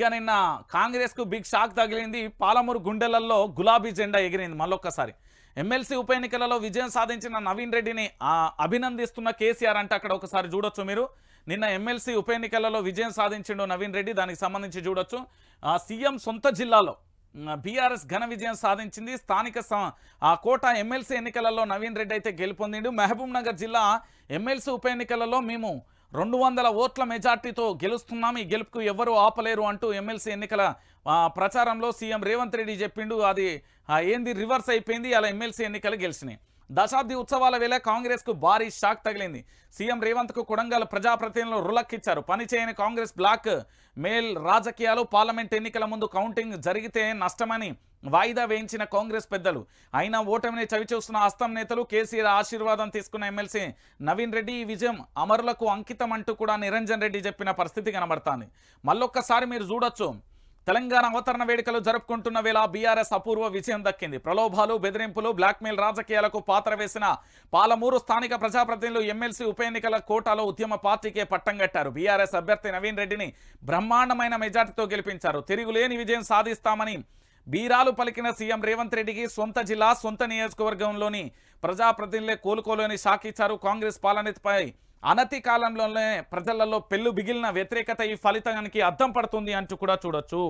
ఇక నిన్న కాంగ్రెస్కు బిగ్ షాక్ తగిలింది పాలమూరు గుండెలలో గులాబీ జెండా ఎగిరింది మళ్ళొక్కసారి. ఎమ్మెల్సీ ఉప ఎన్నికలలో విజయం సాధించిన నవీన్ రెడ్డిని అభినందిస్తున్న కేసీఆర్ అంటే అక్కడ ఒకసారి చూడొచ్చు మీరు. నిన్న ఎమ్మెల్సీ ఉప ఎన్నికలలో విజయం సాధించిండు నవీన్ రెడ్డి దానికి సంబంధించి చూడొచ్చు. సీఎం సొంత జిల్లాలో బీఆర్ఎస్ ఘన విజయం సాధించింది. స్థానిక ఆ కోట ఎమ్మెల్సీ ఎన్నికలలో నవీన్ రెడ్డి అయితే గెలుపొందిండు. మహబూబ్ నగర్ జిల్లా ఎమ్మెల్సీ ఉప ఎన్నికలలో మేము రెండు వందల ఓట్ల మెజార్టీతో గెలుస్తున్నాం. ఈ గెలుపుకు ఎవరు ఆపలేరు అంటూ ఎమ్మెల్సీ ఎన్నికల ప్రచారంలో సీఎం రేవంత్ రెడ్డి చెప్పిండు. అది ఏంది రివర్స్ అయిపోయింది. అలా ఎమ్మెల్సీ ఎన్నికలు గెలిచినాయి. దశాబ్ది ఉత్సవాల వేళ కాంగ్రెస్కు భారీ షాక్ తగిలింది. సీఎం రేవంత్కు కొడంగల్ ప్రజాప్రతినిధులు రులక్కిచ్చారు. పనిచేయని కాంగ్రెస్ బ్లాక్ మేల్ రాజకీయాలు పార్లమెంట్ ఎన్నికల ముందు కౌంటింగ్ జరిగితే నష్టమని వాయిదా వేయించిన కాంగ్రెస్ పెద్దలు. అయినా ఓటమిని చవిచూస్తున్న అస్తం నేతలు కేసీఆర్ ఆశీర్వాదం తీసుకున్న ఎమ్మెల్సీ నవీన్ రెడ్డి ఈ విజయం అమరులకు అంకితం అంటూ కూడా నిరంజన్ రెడ్డి చెప్పిన పరిస్థితి కనబడుతోంది. మళ్ళొక్కసారి మీరు చూడొచ్చు. తెలంగాణ అవతరణ వేడుకలు జరుపుకుంటున్న వేళ బీఆర్ఎస్ అపూర్వ విజయం దక్కింది. ప్రలోభాలు బెదిరింపులు బ్లాక్మెయిల్ రాజకీయాలకు పాత్ర వేసిన పాలమూరు స్థానిక ప్రజాప్రతినిధులు ఎమ్మెల్సీ ఉప ఎన్నికల కోటాలో ఉద్యమ పార్టీకే పట్టం కట్టారు. బీఆర్ఎస్ అభ్యర్థి నవీన్ రెడ్డిని బ్రహ్మాండమైన మెజార్టీతో గెలిపించారు. తిరుగులేని విజయం సాధిస్తామని బీరాలు పలికిన సీఎం రేవంత్ రెడ్డికి సొంత జిల్లా సొంత నియోజకవర్గంలోని ప్రజాప్రతినిధులే కోలుకోలేని షాక్ ఇచ్చారు. కాంగ్రెస్ పాలనపై అనతి కాలంలోనే ప్రజలలో పెళ్ళు బిగిలిన వ్యతిరేకత ఈ ఫలితానికి అద్దం పడుతుంది అంటూ కూడా చూడొచ్చు.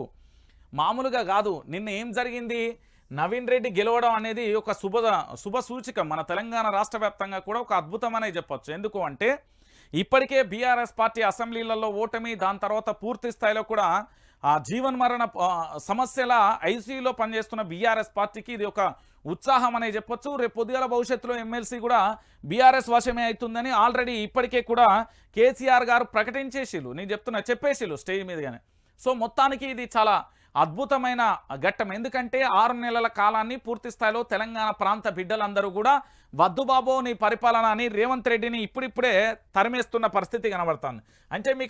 మామూలుగా కాదు నిన్న ఏం జరిగింది? నవీన్ రెడ్డి గెలవడం అనేది ఒక శుభ శుభ సూచిక. మన తెలంగాణ రాష్ట్ర వ్యాప్తంగా కూడా ఒక అద్భుతమనే చెప్పొచ్చు. ఎందుకు అంటే ఇప్పటికే బీఆర్ఎస్ పార్టీ అసెంబ్లీలలో ఓటమి దాని తర్వాత పూర్తి స్థాయిలో కూడా ఆ జీవన్ మరణ సమస్యల ఐసీయూలో పనిచేస్తున్న బీఆర్ఎస్ పార్టీకి ఇది ఒక ఉత్సాహం అనే చెప్పొచ్చు. రేపు పొద్దుగల భవిష్యత్తులో ఎమ్మెల్సీ కూడా బీఆర్ఎస్ వశమే అవుతుందని ఆల్రెడీ ఇప్పటికే కూడా కేసీఆర్ గారు ప్రకటించేసిళ్ళు. నేను చెప్తున్నా చెప్పేసిళ్ళు స్టేజ్ మీదగానే. సో మొత్తానికి ఇది చాలా అద్భుతమైన ఘట్టం. ఎందుకంటే ఆరు నెలల కాలాన్ని పూర్తి స్థాయిలో తెలంగాణ ప్రాంత బిడ్డలందరూ కూడా వద్దుబాబో నీ పరిపాలన అని రేవంత్ రెడ్డిని ఇప్పుడిప్పుడే తరిమేస్తున్న పరిస్థితి కనబడుతుంది. అంటే మీకు